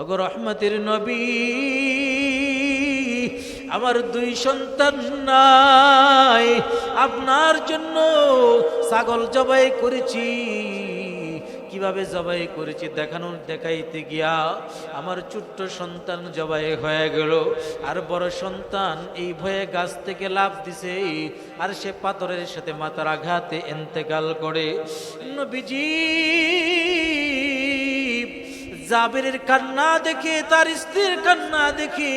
অগর রহমতের নবী, আমার দুই সন্তান নাই, আপনার জন্য ছাগল জবাই করেছি। কীভাবে জবাই করেছি দেখানো, দেখাইতে গিয়া আমার ছোট্ট সন্তান জবাই হয়ে গেল। আর বড় সন্তান এই ভয়ে গাছ থেকে লাভ দিছে, আর সে পাথরের সাথে মাথার আঘাতে এন্তেকাল করে। নবীজি জাবেরের কান্না দেখে তার স্ত্রীর কান্না দেখে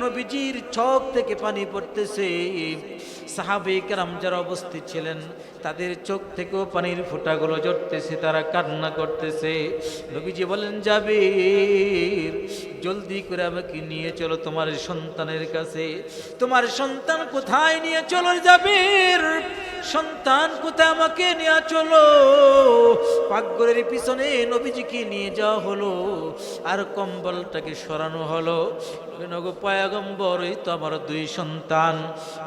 নবীজির চোখ থেকে পানি পড়তেছে। সাহাবে কেরাম যারা উপস্থিত ছিলেন, তাদের চোখ থেকেও পানির ফোঁটাগুলো জড়তেছে, তারা কান্না করতেছে। নবীজি বলেন যাবে জলদি করে আমাকে নিয়ে চলো তোমার সন্তানের কাছে। তোমার সন্তান কোথায় নিয়ে চলো যাবে সন্তান কোথায় আমাকে নিয়ে চলো? পাকঘরের পিছনে নবীজিকে নিয়ে যাওয়া হলো, আর কম্বলটাকে সরানো হলো। পয়াগম্বর, এই তো আমার দুই সন্তান।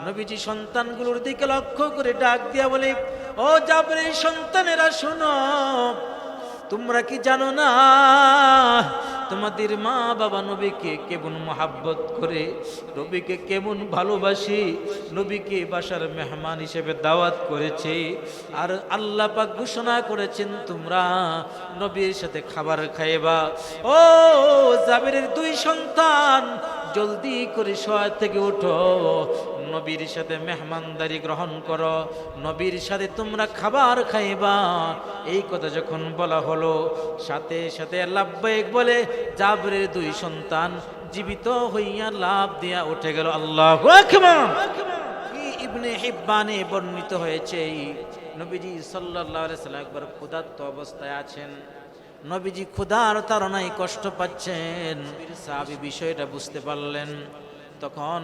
নবীজি সন্তানগুলোর দিকে লক্ষ্য করে ডাক দিয়া বলে, ও যাবরে সন্তানেরা, শোনো, তোমরা কি জানো না, তোমাদের মা বাবা নবীকে কেমন মহাব্বত করে, নবীকে কেমন ভালোবাসি, নবীকে বাসার মেহমান হিসেবে দাওয়াত করেছে, আর আল্লাহ পাক ঘোষণা করেছেন, তোমরা নবীর সাথে খাবার খাইবা। ও জাবিরের দুই সন্তান জলদি করে শোয়া থেকে উঠো। নবীর সাথে মেহমানদারি গ্রহণ করো। নবীর সাথে তোমরা খাবার খাইবা। এই কথা যখন বলা হলো, সাথে সাথে লাভবাহিক বলে, জাবরের দুই সন্তান জীবিত হইয়া লাভ দিয়া উঠে গেল। আল্লাহ ইবনে হিব্বানে বর্ণিত হয়েছে নবীজি আলাইহি সাল্লাম একবার ক্ষুধার্ত অবস্থায় আছেন। নবীজি ক্ষুধার তারনায় কষ্ট পাচ্ছেন। সাহাবী বিষয়টা বুঝতে পারলেন। তখন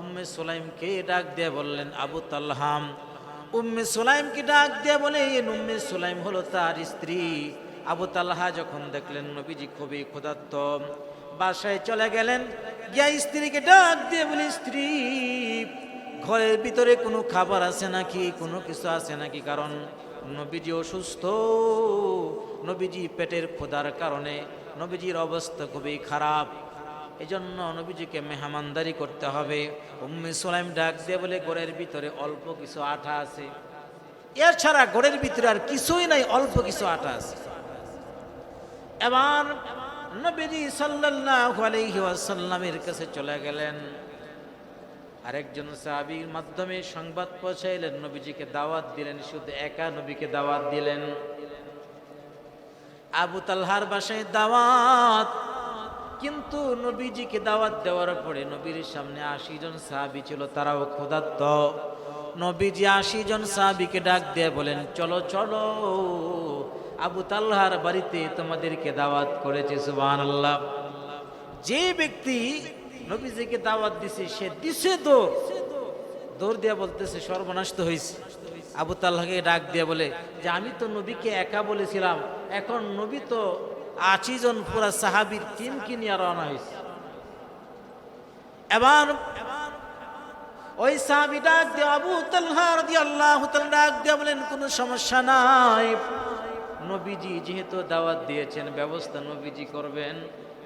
উম্মে সুলাইমকে ডাক দিয়ে বললেন, আবু তালহাম, উম্মে সুলাইমকে ডাক দিয়ে বলে উম্মে সুলাইম হলো তার স্ত্রী। আবু তালহা যখন দেখলেন, নবীজি খুবই ক্ষুধার্ত, বাসায় চলে গেলেন। গিয়া স্ত্রীকে ডাক দিয়ে বলে, স্ত্রী, ঘরের ভিতরে কোনো খাবার আছে নাকি? কোনো কিছু আছে নাকি? কারণ নবীজি অসুস্থ, নবীজি পেটের ক্ষুধার কারণে নবীজির অবস্থা খুবই খারাপ। এজন্য নবীজিকে মেহমানদারি করতে হবে। উম্মে সোলাইম ডাক দিয়ে বলে, ঘরের ভিতরে অল্প কিছু আঠা আছে। এছাড়া ঘরের ভিতরে আর কিছুই নাই, অল্প কিছু আঠা আছে। এবার নবীজি সাল্লাল্লাহু আলাইহি ওয়াসাল্লামের কাছে চলে গেলেন। আরেকজন সাহাবীর মাধ্যমে সংবাদ পৌঁছাইলেন, নবীজিকে দাওয়াত দিলেন, শুধু একা নবীকে দাওয়াত দিলেন। আবু তালহার বাসায় দাওয়াত, কিন্তু নবীজিকে দাওয়াত দেওয়ার পরে নবীর সামনে আশি জন সাহাবি ছিল, তারাও ক্ষুধার্ত। নবীজি আশি জন সাহাবিকে ডাক দিয়ে বলেন, চলো চলো, আবু তাল্লাহার বাড়িতে তোমাদেরকে দাওয়াত করেছে সুবান আল্লাহ যে ব্যক্তি নবীজিকে দাওয়াত দিছে, সে দিছে দৌড় দৌড় দিয়া বলতেছে, সর্বনাশ তো হয়েছে আবু তাল্লাহকে ডাক দিয়ে বলে, যে আমি তো নবীকে একা বলেছিলাম, এখন নবী তো আশি জন পুরা সাহাবির টিমকে নিয়ে রওনা হয়েছে এবার ওই সাহাবি ডাক দিয়ে, আবু তাল্লাহ রাদিয়াল্লাহু তাআলা ডাক দিয়ে বলেন, কোনো সমস্যা নাই। নবীজি যেহেতু দাওয়াত দিয়েছেন, ব্যবস্থা নবীজি করবেন।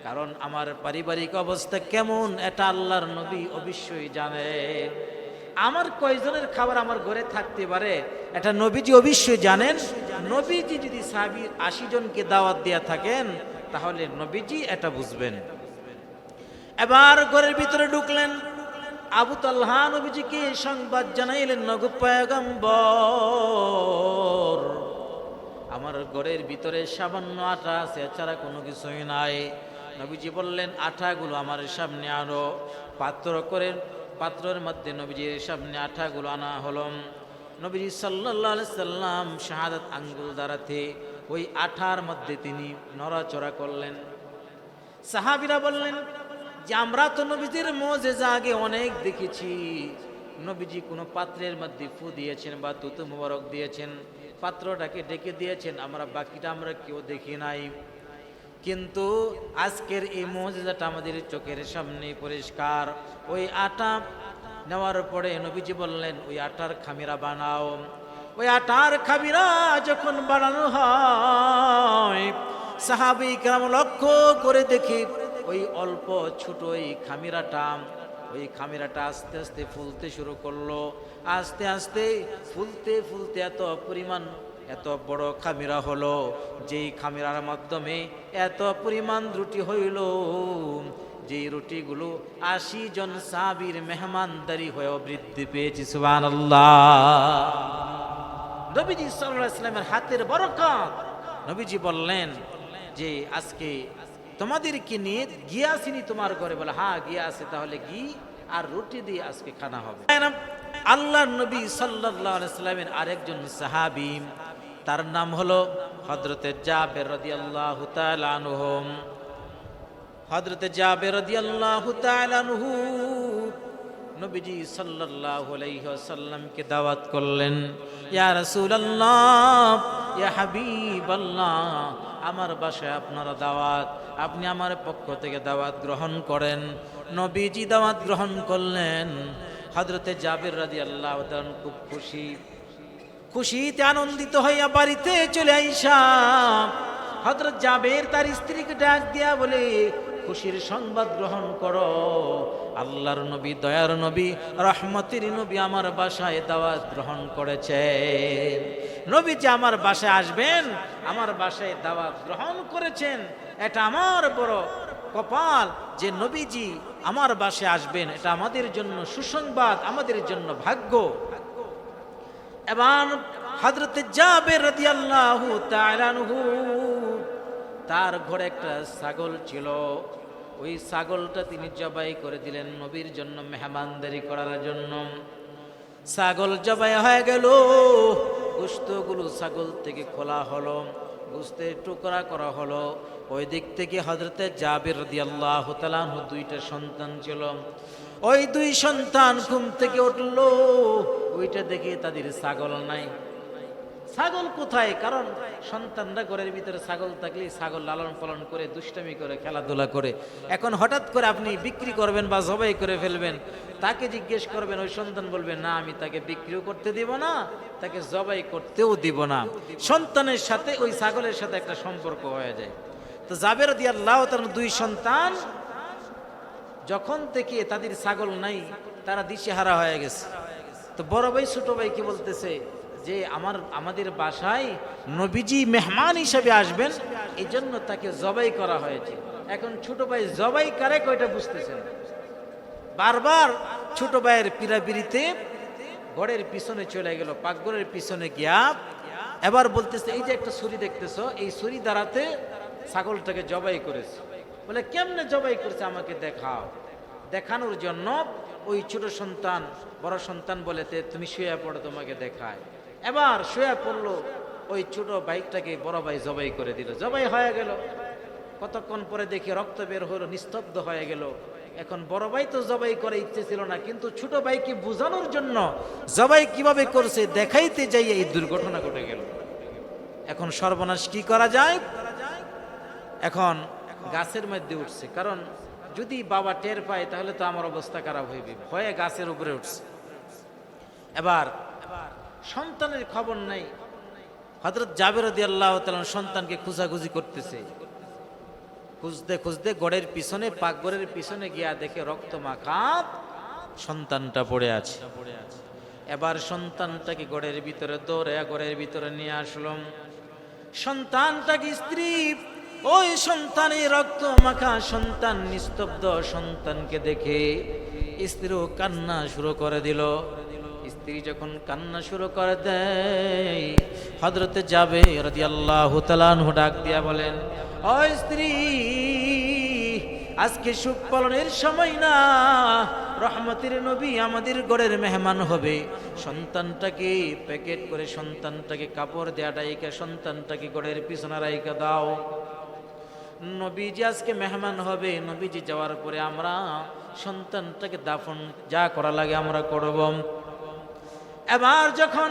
কারণ আমার পারিবারিক অবস্থা কেমন, এটা আল্লাহর নবী অবশ্যই জানে। আমার কয়জনের খাবার আমার ঘরে থাকতে পারে, এটা নবীজি অবশ্যই জানেন। নবীজি যদি সাহাবি আশি জনকে দাওয়াত দেয়া থাকেন, তাহলে নবীজি এটা বুঝবেন। এবার ঘরের ভিতরে ঢুকলেন। আবু তাল্হা নবীজিকে সংবাদ জানাইলেন আমার ঘরের ভিতরে সামান্য আটা আছে, এছাড়া কোনো কিছুই নাই। নবীজি বললেন, আঠাগুলো আমার সামনে আনো। পাত্র করে, পাত্রের মধ্যে নবীজির সামনে আঠাগুলো আনা হলম নবীজি সাল্লাহ সাল্লাম শাহাদাত আঙ্গুল দ্বারাতে ওই আঠার মধ্যে তিনি নড়াচড়া করলেন। সাহাবিরা বললেন, যে আমরা তো নবীজির মোজেজা আগে অনেক দেখেছি। নবীজি কোনো পাত্রের মধ্যে ফু দিয়েছেন বা তুতু মুবারক দিয়েছেন, পাত্রটাকে ডেকে দিয়েছেন, আমরা বাকিটা আমরা কেউ দেখি নাই। কিন্তু আজকের এই মজেজাটা আমাদের চোখের সামনে পরিষ্কার। ওই আটা নেওয়ার পরে নবীজি বললেন, ওই আটার খামিরা বানাও। ওই আটার খামিরা যখন বানানো হয়, সাহাবি কেরাম লক্ষ্য করে দেখি ওই অল্প ছোট ওই খামিরাটা ওই খামিরাটা আস্তে আস্তে ফুলতে শুরু করল। আস্তে আস্তে ফুলতে ফুলতে এত পরিমাণ এত বড় খামিরা হলো, যেই খামিরার মাধ্যমে এত পরিমাণ রুটি হইল। যেই রুটিগুলো আশি জন সাবির মেহমানদারি হয়েও বৃদ্ধি পেয়েছি সুবান নবীজি সাল্লাহ ইসলামের হাতের বরকত। নবীজি বললেন যে, আজকে তোমাদেরকে নিয়ে গিয়ে আসিনি তোমার ঘরে? বলে হ্যাঁ গিয়ে আসে তাহলে গি আর রুটি দিয়ে আজকে খানা হবে। আল্লাহ নবী সাল্লাহ ইসলামের আরেকজন সাহাবি তার নাম হলো হজরতে জাবের রদিয়াল্লাহু আনহুম। হজরতে জাবের রদিয়াল্লাহু তাআলা আনহু নবীজি সাল্লাল্লাহু আলাইহি ওয়াসাল্লামকে দাওয়াত করলেন, ইয়া রাসূলুল্লাহ, ইয়া হাবিবাল্লাহ, আমার বাসায় আপনারা দাওয়াত, আপনি আমার পক্ষ থেকে দাওয়াত গ্রহণ করেন। নবীজি দাওয়াত গ্রহণ করলেন। হজরতে জাবির রাদিয়াল্লাহু তাআলা খুব খুশি। খুশিতে আনন্দিত হইয়া বাড়িতে চলে আইসা। হজরত জাবের তার স্ত্রীকে ডাক দিয়া বলে, খুশির সংবাদ গ্রহণ করো। আল্লাহর নবী, দয়ার নবী, রহমতের নবী আমার বাসায় দাওয়াত গ্রহণ করেছে। নবী যে আমার বাসায় আসবেন, আমার বাসায় দাওয়াত গ্রহণ করেছেন। এটা আমার বড় কপাল যে নবীজি আমার বাসায় আসবেন। এটা আমাদের জন্য সুসংবাদ, আমাদের জন্য ভাগ্য। এবার হজরত জাবের তাআলা আনহু, তার ঘরে একটা ছাগল ছিল। ওই ছাগলটা তিনি জবাই করে দিলেন নবীর জন্য মেহমানদারি করার জন্য। ছাগল জবাই হয়ে গেল। গোস্তগুলো ছাগল থেকে খোলা হলো গোস্তের টুকরা করা হলো। ওই দিক থেকে হজরতে জাবির তাআলা আনহু দুইটা সন্তান ছিল। ওই দুই সন্তান ঘুম থেকে উঠল। ওইটা দেখে তাদের ছাগল নাই। ছাগল কোথায়? কারণ সন্তানরা ঘরের ভিতরে ছাগল থাকলে ছাগল লালন পালন করে, দুষ্টামি করে, খেলাধুলা করে। এখন হঠাৎ করে আপনি বিক্রি করবেন বা জবাই করে ফেলবেন। তাকে জিজ্ঞেস করবেন, ওই সন্তান বলবে, না, আমি তাকে বিক্রিও করতে দিব না, তাকে জবাই করতেও দিব না। সন্তানের সাথে, ওই ছাগলের সাথে একটা সম্পর্ক হয়ে যায়। তো জাবের আল্লাহ তার দুই সন্তান যখন থেকে তাদের ছাগল নাই, তারা দিশেহারা হয়ে গেছে। তো বড় ভাই, ছোট ভাই কি বলতেছে যে, আমার, আমাদের বাসায় নবীজি মেহমান হিসেবে আসবেন এই জন্য তাকে জবাই করা হয়েছে। এখন ছোট ভাই, জবাই কারে? কয়টা বুঝতেছেন? বারবার ছোট ভাইয়ের পিড়াপিড়িতে ঘরের পিছনে চলে গেল, পাকঘরের পিছনে গিয়া। এবার বলতেছে, এই যে একটা ছুরি দেখতেছো, এই ছুরি দ্বারাতে ছাগলটাকে জবাই করেছে। বলে, কেমনে জবাই করছে আমাকে দেখাও? দেখানোর জন্য ওই ছোট সন্তান, বড় সন্তান বলেতে, তুমি শুয়ে পড়ো, তোমাকে দেখায়। এবার শুয়ে পড়ল, ওই ছোট বাইকটাকে বড় ভাই জবাই করে দিল। জবাই হয়ে গেল। কতক্ষণ পরে দেখি রক্ত বের হলো, নিস্তব্ধ হয়ে গেল। এখন বড় ভাই তো জবাই করে ইচ্ছে ছিল না, কিন্তু ছোট ভাইকে বোঝানোর জন্য জবাই কীভাবে করছে, দেখাইতে যাই এই দুর্ঘটনা ঘটে গেল। এখন সর্বনাশ কি করা যায়? এখন গাছের মধ্যে উঠছে। কারণ যদি বাবা টের পায়, তাহলে তো আমার অবস্থা খারাপ হইবে। ভয়ে গাছের উপরে উঠছে। এবার সন্তানের খবর নাই। হজরত জাবের আল্লাহ সন্তানকে খুঁজাখুঁজি করতেছে। খুঁজতে খুঁজতে গড়ের পিছনে পাকগড়ের পিছনে গিয়া দেখে রক্ত মাখাত সন্তানটা পড়ে আছে। এবার সন্তানটাকে গড়ের ভিতরে দৌড়ে গড়ের ভিতরে নিয়ে আসলাম। সন্তানটাকে স্ত্রী ওই সন্তানের রক্ত মাখা সন্তান নিস্তব্ধ সন্তানকে দেখে স্ত্রীও কান্না শুরু করে দিল। স্ত্রী যখন কান্না শুরু করে দেয় হজরতে যাবে রাজি আল্লাহ ডাক দিয়া বলেন ও স্ত্রী, আজকে সুখ পালনের সময় না, রহমতের নবী আমাদের গড়ের মেহমান হবে। সন্তানটাকে প্যাকেট করে সন্তানটাকে কাপড় দেয়া ডাইকা, সন্তানটাকে গড়ের পিছনে রাইকা দাও। নবীজি আজকে মেহমান হবে, নবীজি যাওয়ার পরে আমরা সন্তানটাকে দাফন যা করা লাগে আমরা করব। এবার যখন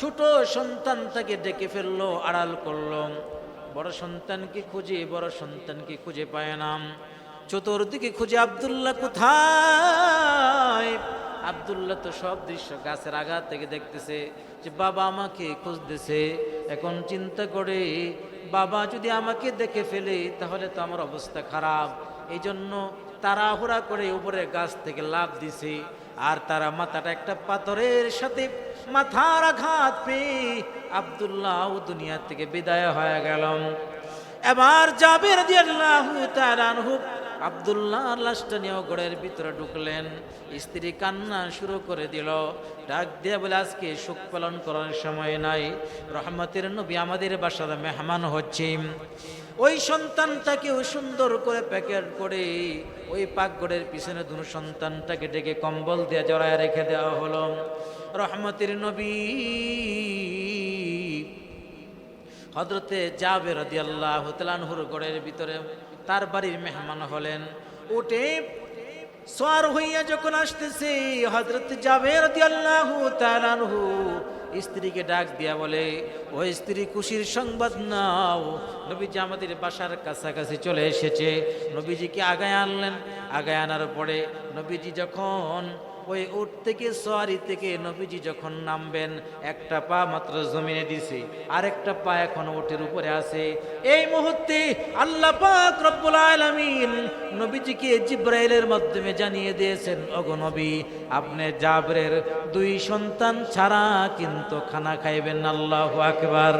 ছোট সন্তানটাকে ডেকে ফেলল, আড়াল করল, বড় সন্তানকে খুঁজে, বড় সন্তানকে খুঁজে পায় না। চতুর্দিকে খুঁজে, আবদুল্লাহ কোথায়? আবদুল্লাহ তো সব দৃশ্য গাছের আঘাত থেকে দেখতেছে যে বাবা আমাকে খুঁজতেছে। এখন চিন্তা করে বাবা যদি আমাকে দেখে ফেলে, তাহলে তো আমার অবস্থা খারাপ। এই জন্য তাড়াহুড়া করে উপরে গাছ থেকে লাভ দিছে। আর তারা মাথাটা একটা পাথরের সাথে মাথার আঘাত পেয়ে আবদুল্লাহ দুনিয়া থেকে বিদায় হয়ে গেলাম এবার যাবে আবদুল্লাহ লাশটা নিয়েও ঘরের ভিতরে ঢুকলেন। স্ত্রী কান্না শুরু করে দিল। ডাক দিয়ে বলে, আজকে সুখ পালন করার সময় নাই। রহমতের নবী আমাদের বাসার মেহমান হচ্ছে। ওই সন্তানটাকেও সুন্দর করে প্যাকেট করে ওই পাকঘরের পিছনে দুনো সন্তানটাকে ডেকে কম্বল দিয়ে জড়ায় রেখে দেওয়া হলো। রহমতের নবী হজরতে জাবের রাদিয়াল্লাহু তাআলাহুর গড়ের ভিতরে তার বাড়ির মেহমান হলেন। উঠে সোয়ার হইয়া যখন আসতেছে হজরত জাবের স্ত্রীকে ডাক দিয়া বলে, ও স্ত্রী, খুশির সংবাদ নাও। নবীজি আমাদের বাসার কাছাকাছি চলে এসেছে। নবীজিকে আগায় আনলেন। আগায় আনার পরে নবীজি যখন ওই উট থেকে, সোয়ারি থেকে নবীজি যখন নামবেন, একটা পা মাত্র জমিনে দিছে, আরেকটা পা এখন উটের উপরে আছে। এই মুহূর্তে আল্লাহ পাক রব্বুল আলামিন নবীজিকে জিব্রাইলের মাধ্যমে জানিয়ে দিয়েছেন, ওগো নবী, আপনি জাবরের দুই সন্তান ছাড়া কিন্তু খানা খাইবেন আল্লাহু আকবার।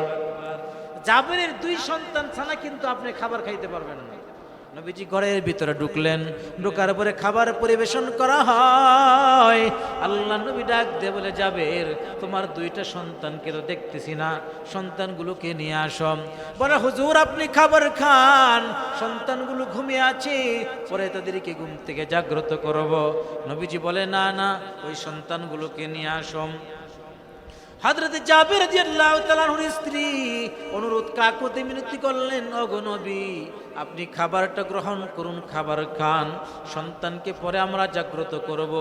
জাবরের দুই সন্তান ছাড়া কিন্তু আপনি খাবার খাইতে পারবেন না। নবীজি ঘরের ভিতরে ঢুকলেন। ঢোকার পরে খাবার পরিবেশন করা হয়। আল্লাহ নবী ডাক দিয়ে বলে যাবে তোমার দুইটা সন্তানকে তো দেখতেছি না। সন্তানগুলোকে নিয়ে আসম বলে, হুজুর, আপনি খাবার খান। সন্তানগুলো ঘুমিয়ে আছে। পরে তাদেরকে ঘুম থেকে জাগ্রত করব। নবীজি বলে, না না, ওই সন্তানগুলোকে নিয়ে আসম হাজরত জাবের স্ত্রী অনুরোধ কাকুতে মিনতি করলেন অগনবী আপনি খাবারটা গ্রহণ করুন, খাবার খান। সন্তানকে পরে আমরা জাগ্রত করব।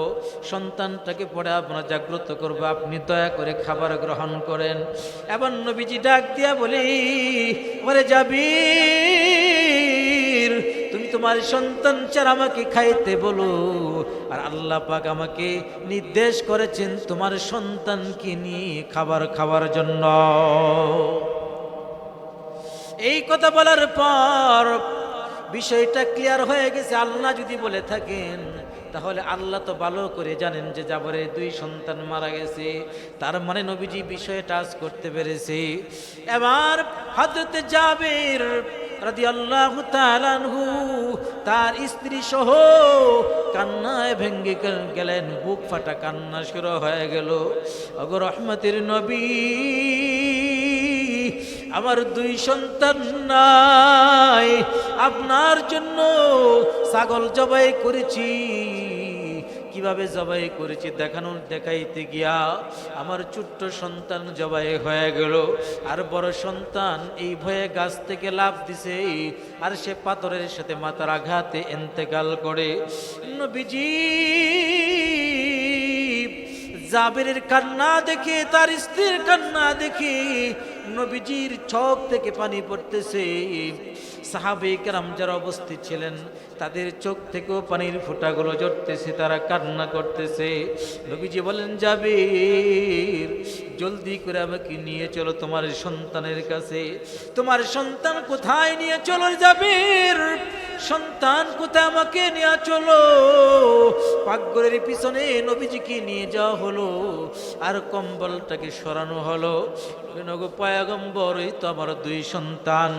সন্তানটাকে পরে আমরা জাগ্রত করব। আপনি দয়া করে খাবার গ্রহণ করেন। এবার নবীজি ডাক দিয়া বলি, ওরে জাবির তুমি তোমার সন্তান ছাড়া আমাকে খাইতে বলো। আর আল্লাহ পাক আমাকে নির্দেশ করেছেন তোমার সন্তানকে নিয়ে খাবার খাওয়ার জন্য। এই কথা বলার পর বিষয়টা ক্লিয়ার হয়ে গেছে। আল্লাহ যদি বলে থাকেন, তাহলে আল্লাহ তো ভালো করে জানেন যে জাবরের দুই সন্তান মারা গেছে। তার মানে নবীজি বিষয়ে টাচ করতে পেরেছে। এবার হজরতে জাবের রাদিয়াল্লাহু তাআলাহু তার স্ত্রী সহ কান্নায় ভেঙ্গে গেলেন, বুক ফাটা কান্না শুরু হয়ে গেল। অগ রহমতের নবী, আমার দুই সন্তান নাই, আপনার জন্য ছাগল জবাই করেছি। কীভাবে জবাই করেছি? দেখানো, দেখাইতে গিয়া আমার ছোট্ট সন্তান জবাই হয়ে গেল। আর বড় সন্তান এই ভয়ে গাছ থেকে লাভ দিছে। আর সে পাথরের সাথে মাথার আঘাতে এন্তেকাল করে। নবীজি, জাবেরের কান্না দেখে, তার স্ত্রীর কান্না দেখে নবীজির চোখ থেকে পানি পড়তেছে। সাহাবে কেরাম যারা অবস্থিত ছিলেন, তাদের চোখ থেকেও পানির ফোঁটাগুলো জড়তেছে, তারা কান্না করতেছে। নবীজি বলেন যাবে জলদি করে আমাকে নিয়ে চলো তোমার সন্তানের কাছে। তোমার সন্তান কোথায় নিয়ে চলো যাবে সন্তান কোথায় আমাকে নিয়ে চলো? পাকঘরের পিছনে নবীজিকে নিয়ে যাওয়া হলো, আর কম্বলটাকে সরানো হলো। পয়াগম্বর, এই তো আমার দুই সন্তান।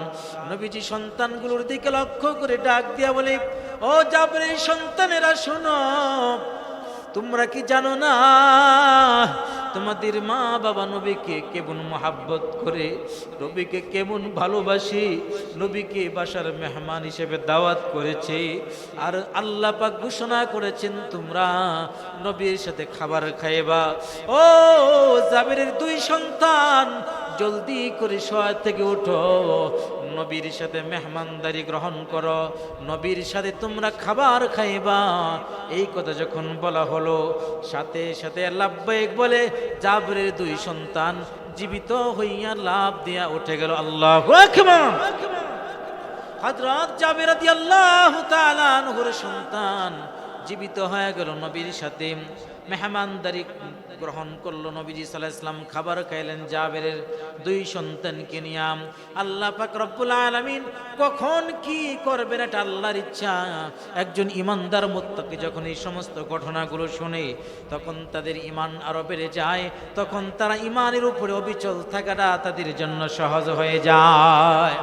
নবীজি সন্তানগুলোর দিকে লক্ষ্য করে ডাক দিয়া বলে, ও যাবরে সন্তানেরা, শোনো, তোমরা কি জানো না তোমাদের মা বাবা নবীকে কেমন মহাব্বত করে, নবীকে কেমন ভালোবাসি, নবীকে বাসার মেহমান হিসেবে দাওয়াত করেছে, আর আল্লাহ পাক ঘোষণা করেছেন, তোমরা নবীর সাথে খাবার খাইবা। ও জাবিরের দুই সন্তান জলদি করে শোয়া থেকে উঠো। নবীর সাথে মেহমানদারি গ্রহণ করো। নবীর সাথে তোমরা খাবার খাইবা। এই কথা যখন বলা হলো, সাথে সাথে লাভবাইক বলে, জাবরের দুই সন্তান জীবিত হইয়া লাভ দিয়া উঠে গেল। আল্লাহ হজরত জাবের আল্লাহ সন্তান জীবিত হয়ে গেল নবীর সাথে। মেহমানদারি গ্রহণ করল নবীজি সাল্লাহ ইসলাম খাবার খাইলেন জাবেরের দুই সন্তানকে নিয়াম আল্লাহ পাক রব্বুল আলামিন কখন কি করবেন এটা আল্লাহর ইচ্ছা। একজন ইমানদার মুত্তাকি যখন এই সমস্ত ঘটনাগুলো শুনে, তখন তাদের ইমান আরও বেড়ে যায়, তখন তারা ইমানের উপরে অবিচল থাকাটা তাদের জন্য সহজ হয়ে যায়।